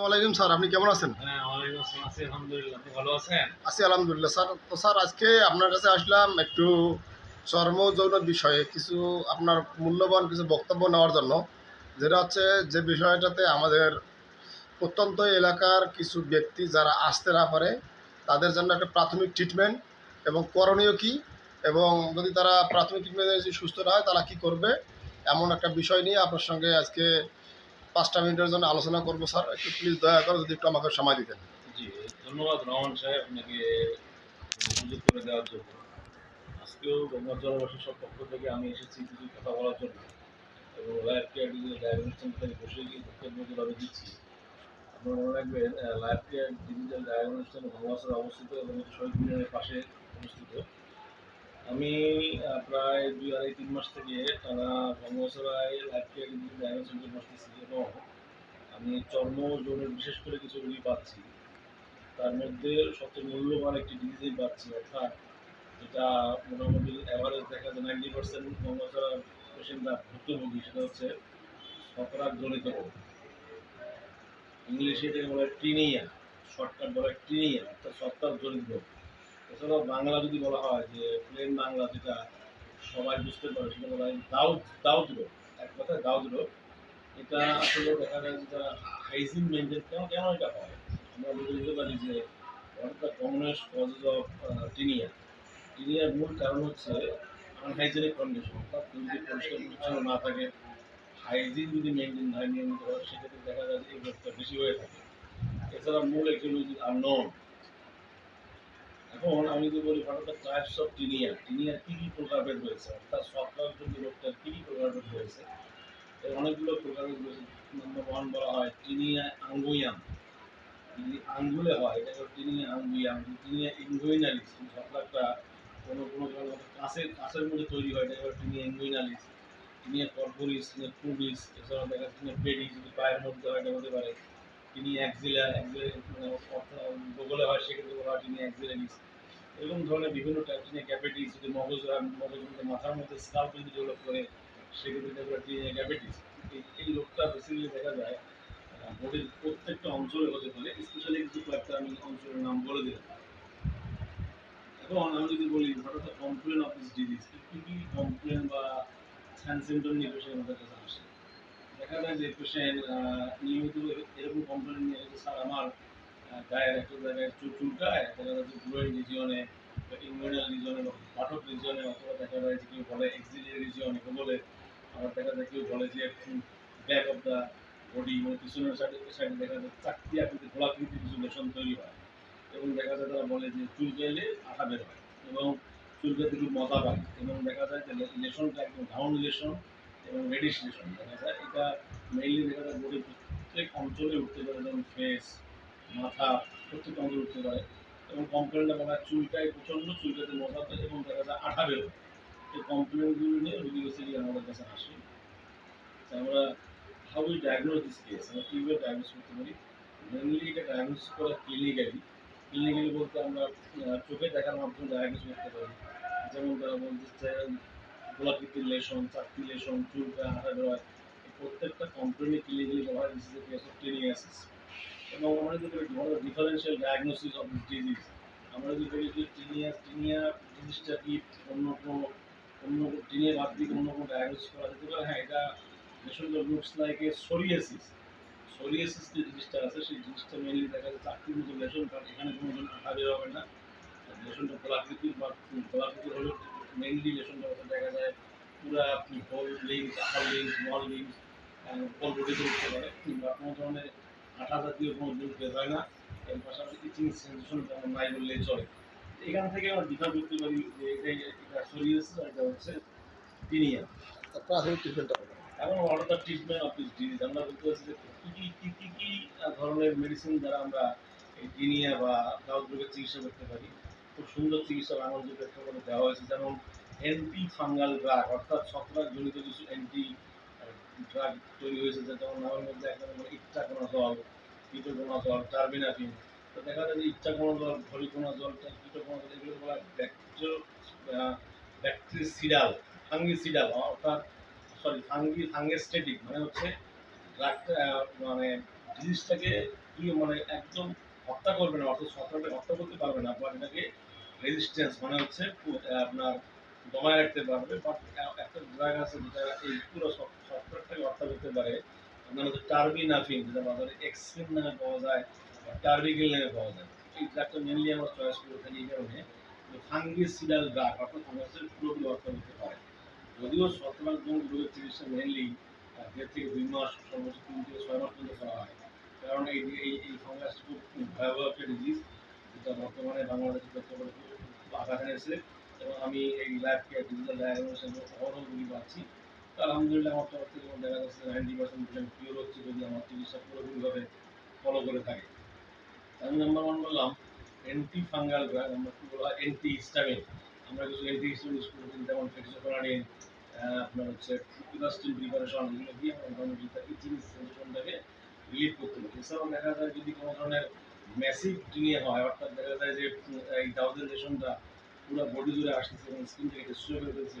আসসালামু আলাইকুম স্যার। আপনি কেমন আছেন? হ্যাঁ ওয়ালাইকুম আছেন? আছি আলহামদুলিল্লাহ স্যার। তো স্যার আজকে আপনার কাছে আসলাম একটু চর্ম যৌন বিষয়ে কিছু আপনার মূল্যবান কিছু বক্তব্য নেওয়ার জন্য যেটা হচ্ছে যে বিষয়টাতে আমাদের প্রত্যন্ত এলাকার কিছু ব্যক্তি যারা আসতে না পারে তাদের জন্য একটা প্রাথমিক ট্রিটমেন্ট এবং করণীয় কী? এবং যদি তারা প্রাথমিক ট্রিটমেন্টে সুস্থ না হয় তারা কী করবে? এমন একটা বিষয় নিয়ে আপনার সঙ্গে আজকে পাঁচটা মিনিটের জন্য আলোচনা করব, স্যার। একটু প্লিজ দয়া করে যদি একটু আমাকে সময় দিতেন। জি ধন্যবাদ রহমান সাহেব আপনাকে সুযোগ করে দেওয়ার জন্য। আজকেও গঙ্গা সব পক্ষ থেকে আমি এসেছি কিছু কথা বলার জন্য এবং লাইফ কেয়ার ডিজিটাল ডায়াগনোস সেন্টারে বসে গিয়ে বক্তব্যগুলো দিচ্ছি। আপনারা মনে রাখবেন life care digital diagnose centre অবস্থিত এবং শহীদ মিনারের পাশে অবস্থিত। আমি প্রায় দুই আড়াই তিন মাস থেকে টানা বঙ্গসরায় লাইফ কেয়ার ডায়াগনোস বসতেছি এবং আমি চর্ম যৌনের বিশেষ করে কিছু রোগী পাচ্ছি। তার মধ্যে সবচেয়ে মূল্যবান একটি ডিজিজ পাচ্ছি, অর্থাৎ যেটা মোটামুটি অ্যাভারেজ দেখা যায় নাইনটি পার্সেন্ট মঙ্গলচরা পেশেন্টরা ভুক্তভোগী, সেটা হচ্ছে শতরাগ জনিত ইংলিশে এটাকে বলে টিনিয়া শর্টকাট বলা হয় টিনিয়া, অর্থাৎ শতরাগ জনিত রোগ। এছাড়াও বাংলা যদি বলা হয় যে প্লেন বাংলা যেটা সবাই বুঝতে পারে, সেটা বলা হয় দাউদ দাউদ রোগ এক কথায় দাউদ রোগ এটা আসলে দেখা যায় যেটা হাইজিন মেনটেন কেন কেন এটা হয়? আমরা বুঝতে পারি যে the commonest causes of tinea টিনিয়ার মূল কারণ হচ্ছে আনহাইজেনিক কন্ডিশন অর্থাৎ যদি পরিষ্কার পরিচ্ছন্ন না থাকে হাইজিন যদি মেনটেন হয়, নিয়মিত হয় সেক্ষেত্রে দেখা যায় যে এই রোগটা বেশি হয়ে থাকে। এছাড়া মূল একচুয়ালি আর নন এখন আমি যদি বলি what the types of tinea, টিনিয়ার কী কী প্রকারভেদ রয়েছে অর্থাৎ যদি রোগটার কী কী প্রকারভেদ রয়েছে এর অনেকগুলো প্রকারের রয়েছে নম্বর ওয়ান বলা হয় টিনিয়া আঙ্গুইয়াম যদি আঙ্গুলে হয়, এটা হলো টিনিয়া আঙ্গুইয়াম যদি টিনিয়া ইঙ্গুইনালিস সরকারটা কোনো কোনো কারণে কাঁচের কাঁচের মধ্যে তৈরি হয়, এটা হলো tinea inguinalis tinea corporis, tinea cruris এছাড়াও দেখা যাচ্ছে টিনিয়া পেডি যদি পায়ের মধ্যে হয়, এটা হতে পারে। তিনি অ্যাক্সিলা অ্যাক্সিলা মানে বগলে হয়, সেক্ষেত্রে বলা হয় তিনি অ্যাক্সিলারিস। এরকম ধরনের বিভিন্ন যদি মগজ মধ্যে মাথার মধ্যে স্কাল্প যদি ডেভেলপ করে সেক্ষেত্রে এই রোগটা বেসিক্যালি দেখা যায় বডির প্রত্যেকটা অঞ্চলে হতে পারে স্পেশালি কিছু কয়েকটা আমি অঞ্চলের নাম বলে দিলাম। এখন আমি যদি বলি, হঠাৎ কমপ্লেন অফ দিস ডিজিজ কী কী কমপ্লেন বা সিমটম নিয়ে পেশেন্ট আমাদের কাছে আসে? দেখা যায় যে পেশেন্ট নিয়মিত এরকম কমপ্লেন নিয়ে স্যার আমার গায়ের একটা জায়গায় চুল চুলকায় দেখা যাচ্ছে গ্লোয়ের রিজিয়নে বা রিজিয়নে পাঠক রিজিয়নে অথবা দেখা যায় যে কেউ বলে এক্সিলিয়ারি রিজিয়নে কেউ বলে, আবার দেখা যায় কেউ বলে যে ব্যাক অফ দ্য বডি মানে পিছনের সাইডে সাইডে দেখা যায় চাকতি আকৃতি, গোলাকৃতি কিছু লেশন তৈরি হয়। এবং দেখা যায় তারা বলে যে চুল গেলে আঠা বের হয়। এবং চুলকাতে খুব মজা পায়। এবং দেখা যায় যে লেশনটা একদম ঘাউন লেশন এবং রেডিশ লেশন, দেখা যায়। এটা মেইনলি দেখা যায় বডির প্রত্যেক অঞ্চলে উঠতে পারে, যেমন ফেস মাথা প্রত্যেক অঞ্চলে উঠতে পারে এবং কমপ্লেনটা বলা হয় চুলকায় প্রচণ্ড চুলটাতে পায় এবং দেখা যায় আঠা বেরোয়। এই কমপ্লেনগুলো নিয়ে রোগী বেসিক্যালি আমাদের কাছে আসে। আমরা how we diagnose this case আমরা কীভাবে ডায়াগনোস করতে পারি? মেনলি এটা ডায়াগনোস করা ক্লিনিক্যালি ক্লিনিক্যালি বলতে আমরা চোখে দেখার মাধ্যমে ডায়াগনোস করতে পারি। যেমন তারা বলতে গোলাকৃতির লেশন চাকতি লেশন চুলটা হাঁটা বেরোয়। প্রত্যেকটা কমপ্লেনে ক্লিনিক্যালি বলা হয় দিস টেনিয়াসিস এবং আমরা যদি differential diagnosis of this disease, আমরা যদি বলি যে টিনিয়া টিনিয়া জিনিসটা কি অন্য কোনো, অন্য টিনিয়া বাদ দিয়ে অন্য কোনো ডায়াগনোস করা যেতে পারে? হ্যাঁ এটা লেশনটা looks like a psoriasis psoriasis যে জিনিসটা আছে, সেই জিনিসটা মেনলি দেখা যায় চাকরির মতো লেশন কারণ এখানে কোনো জন আঠা বের হবে না। লেশনটা গোলাকৃতির বা গোলাকৃতির হলে মেনলি লেশনটা দেখা যায় পুরা হোল লিঙ্কস আঠার লিঙ্কস স্মল লিঙ্কস হোল বডিতে পারে কিংবা কোনো ধরনের আঠা জাতীয় কোনো বের হয় না। এর পাশাপাশি ইচিং সেন্সেশন তেমন নাই বললেই চলে। এখান থেকে আমরা ডিফার করতে পারি যে এটাই এটা সোরিয়াসিস আর এটা হচ্ছে টিনিয়া প্রাথমিক ট্রিটমেন্টটা এবং all the treatment of this disease আমরা বলতে পারছি যে কী কী কী কী কী ধরনের মেডিসিন দ্বারা আমরা এই টিনিয়া বা দাউদ রোগের চিকিৎসা করতে পারি? খুব সুন্দর চিকিৎসা বাংলাদেশের প্রেক্ষাপটে দেওয়া হয়েছে। যেমন অ্যান্টি ফাঙ্গাল ড্রাগ অর্থাৎ ছত্রাক জনিত কিছু অ্যান্টি ড্রাগ তৈরি হয়েছে যেমন নামের মধ্যে একটা নম্বর ইচ্ছাকোনা জল কীটকোনা জল টার্বিনাফিন তো দেখা যায় যে ইচ্ছাকোনা জল ভরিকোনা জল কীটকোনা জল, এগুলো বলা ব্যাকটেরিয়া ব্যাকটেরিসিডাল ফাঙ্গিসিডাল অর্থাৎ সরি ফাঙ্গি ফাঙ্গেস্টেটিক মানে হচ্ছে মানে ডিজিজটাকে কি মানে একদম হত্যা করবে না, অর্থাৎ ছত্রাকটাকে হত্যা করতে পারবে না বাট এটাকে রেজিস্ট্যান্স মানে হচ্ছে আপনার দমায় রাখতে পারবে বাট একটা ড্রাগ আছে যেটা এই পুরো করতে পারে। টার্বিনাফিন যেটা এক্সিন নামে পাওয়া যায় বা নামে পাওয়া যায়। এই মেনলি আমরা চয়েস করে থাকি এই কারণে ফাঙ্গিসিডাল অর্থাৎ ফাঙ্গাসের করতে পারে। যদিও রোগের চিকিৎসা মেনলি দেড় থেকে দুই মাস, সর্বোচ্চ তিন থেকে ছয় মাস পর্যন্ত করা হয়। কারণ এই এই এই ফাঙ্গাসটা খুব ভয়াবহ একটা ডিজিজ যেটা বর্তমানে বাংলাদেশে প্রেক্ষাপটে আঘাত এনেছে। এবং আমি এই কেয়ার ডিজিটাল ডায়াগনোসিস পাচ্ছি। আলহামদুলিল্লাহ আমার তরফ থেকে দেখা যাচ্ছে নাইনটি পার্সেন্ট পেশেন্ট কিওর হচ্ছে যদি আমার চিকিৎসা পুরোপুরিভাবে ফলো করে থাকে। আমি নাম্বার ওয়ান বললাম অ্যান্টি ফাঙ্গাল ড্রাগ আমরা কি বলা অ্যান্টি হিস্টামিন আমরা কিছু অ্যান্টি হিস্টামিন ইউজ করি যেমন ফেক্সোফেরানিন আপনার হচ্ছে ইলাস্টিন প্রিপারেশন এগুলো দিয়ে আমরা মোটামুটি ইচিং সেন্সেশনটাকে রিলিভ করতে পারি। এছাড়াও দেখা যায় যদি কোনো ধরনের ম্যাসিভ টিনিয়া হয়, অর্থাৎ দেখা যায় যে এই ডাউজেন্টেশনটা পুরো বডি জুড়ে আসতেছে এবং স্কিন থেকে ডিস্ট্রয় করে ফেলছে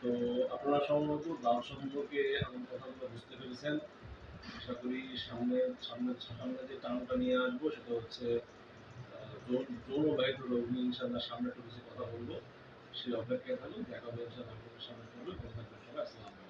তো আপনারা সম্ভবত দাম সম্পর্কে আমার কথাগুলো বুঝতে পেরেছেন। আশা করি সামনে সামনে সামনে যে টানটা নিয়ে আসব সেটা হচ্ছে যৌন বাহিত রোগ নিয়ে ইনশাল্লাহ সামনে একটু বেশি কথা বলব। সেই অপেক্ষায় থাকুন, দেখা হবে ইনশাল্লাহ সামনে থাকবে কথা আসসালাম